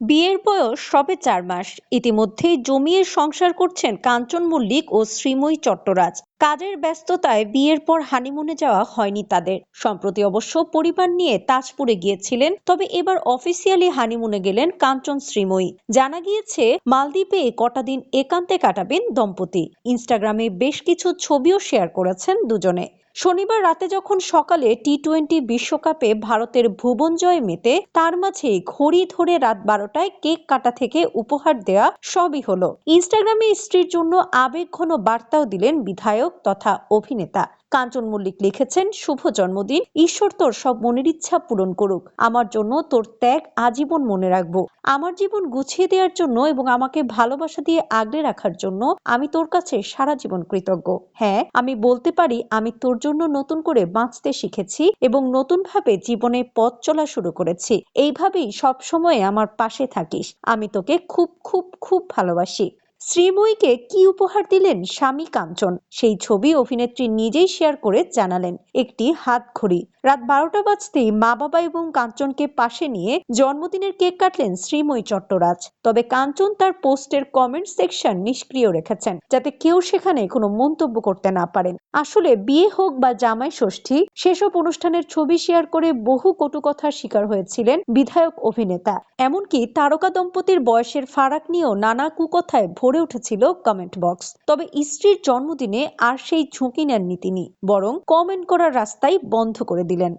বিয়ের বয়স সবে চার মাস। ইতিমধ্যেই জমিয়ে সংসার করছেন কাঞ্চন মল্লিক ও শ্রীময়ী চট্টরাজ। কাজের ব্যস্ততায় বিয়ের পর হানিমুনে যাওয়া হয়নি তাদের। সম্প্রতি অবশ্য পরিবার নিয়ে তাজপুরে গিয়েছিলেন, তবে এবার অফিসিয়ালি হানিমুনে গেলেন কাঞ্চন শ্রীময়ী। জানা গিয়েছে, মালদ্বীপে কটা দিন একান্তে কাটাবেন দম্পতি। ইনস্টাগ্রামে বেশ কিছু ছবিও শেয়ার করেছেন দুজনে। শনিবার রাতে যখন সকালে টি টোয়েন্টি বিশ্বকাপে ভারতের ভুবন জয় মেতে, তার মাঝে ঘড়ি ধরে রাত বারোটায় কেক কাটা থেকে উপহার দেওয়া সবই হলো। ইনস্টাগ্রামে স্ত্রীর জন্য আবেগঘন বার্তাও দিলেন বিধায়ক তথা অভিনেতা। কাঞ্চন মল্লিক লিখেছেন, শুভ জন্মদিন, ঈশ্বর তোর সব মনের ইচ্ছা পূরণ করুক। আমার জন্য তোর ত্যাগ আজীবন মনে রাখব। আমার জীবন গুছিয়ে দেওয়ার জন্য এবং আমাকে ভালোবাসা দিয়ে আগলে রাখার জন্য আমি তোর কাছে সারা জীবন কৃতজ্ঞ। হ্যাঁ আমি বলতে পারি, আমি তোর জন্য নতুন করে বাঁচতে শিখেছি এবং নতুনভাবে জীবনে পথ চলা শুরু করেছি। এইভাবেই সব সময় আমার পাশে থাকিস। আমি তোকে খুব খুব খুব ভালোবাসি। শ্রীময়ীকে কি উপহার দিলেন স্বামী কাঞ্চন? সেই ছবি অভিনেত্রী নিজেই শেয়ার করে জানালেন। একটি হাত ঘড়ি রাত বারোটা বাজতেই মা বাবা এবং কাঞ্চনকে পাশে নিয়ে জন্মদিনের কেক কাটলেন শ্রীময়ী চট্টরাজ। তবে কাঞ্চন তার পোস্টের কমেন্ট সেকশন নিষ্ক্রিয় রেখেছেন, যাতে কেউ সেখানে কোনো মন্তব্য করতে না পারেন। আসলে বিয়ে হোক বা জামাই ষষ্ঠী, সেসব অনুষ্ঠানের ছবি শেয়ার করে বহু কটু কথার শিকার হয়েছিলেন বিধায়ক অভিনেতা। এমনকি তারকা দম্পতির বয়সের ফারাক নিয়েও নানা কুকথায় ভরে উঠেছিল কমেন্ট বক্স তবে স্ত্রীর জন্মদিনে আর সেই ঝুঁকি নেননি তিনি, বরং কমেন্ট করার রাস্তাই বন্ধ করে দিলেন।